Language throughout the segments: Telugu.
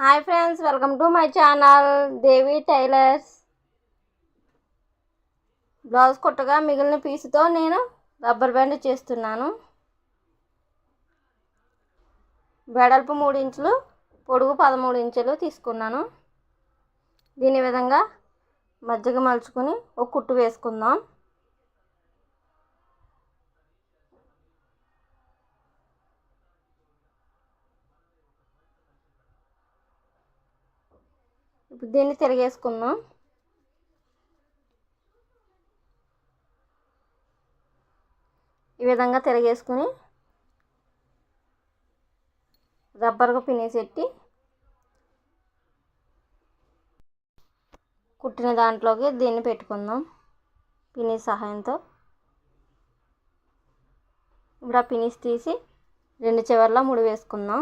Hi friends welcome to my channel Devi tailors. Blouse కుట్టగా మిగిలిన పీసుతో నేను రబ్బర్ బ్యాండ్ చేస్తున్నాను. వెడల్పు మూడు ఇంచులు పొడుగు పదమూడు ఇంచులు తీసుకున్నాను. దీని విధంగా మజ్జిగ మలుచుకొని ఒక కుట్టు వేసుకుందాం. ఇప్పుడు దీన్ని తిరిగేసుకుందాం. ఈ విధంగా తిరిగేసుకుని రబ్బర్గా పినేసెట్టి కుట్టిన దాంట్లోకి దీన్ని పెట్టుకుందాం పినీ సహాయంతో. ఇప్పుడు ఆ పినీస్ తీసి రెండు చివర్ల ముడి వేసుకుందాం.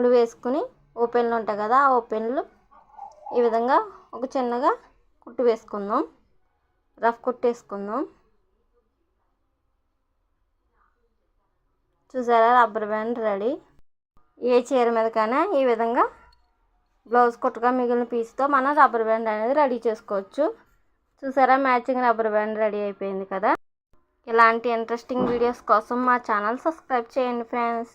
ముడి వేసుకుని ఓపెన్లు ఉంటాయి కదా ఆ ఓపెన్లు ఈ విధంగా ఒక చిన్నగా కుట్టు వేసుకుందాం. రఫ్ కుట్టేసుకుందాం చూసారా? Rubber band ready. ఏ చీర మీదకైనా ఈ విధంగా బ్లౌజ్ కుట్టగా మిగిలిన పీస్తో మనం రబ్బర్ బ్యాండ్ అనేది రెడీ చేసుకోవచ్చు. చూసారా? మ్యాచింగ్ రబ్బర్ బ్యాండ్ రెడీ అయిపోయింది కదా. ఇలాంటి ఇంట్రెస్టింగ్ వీడియోస్ కోసం మా ఛానల్ సబ్స్క్రైబ్ చేయండి friends.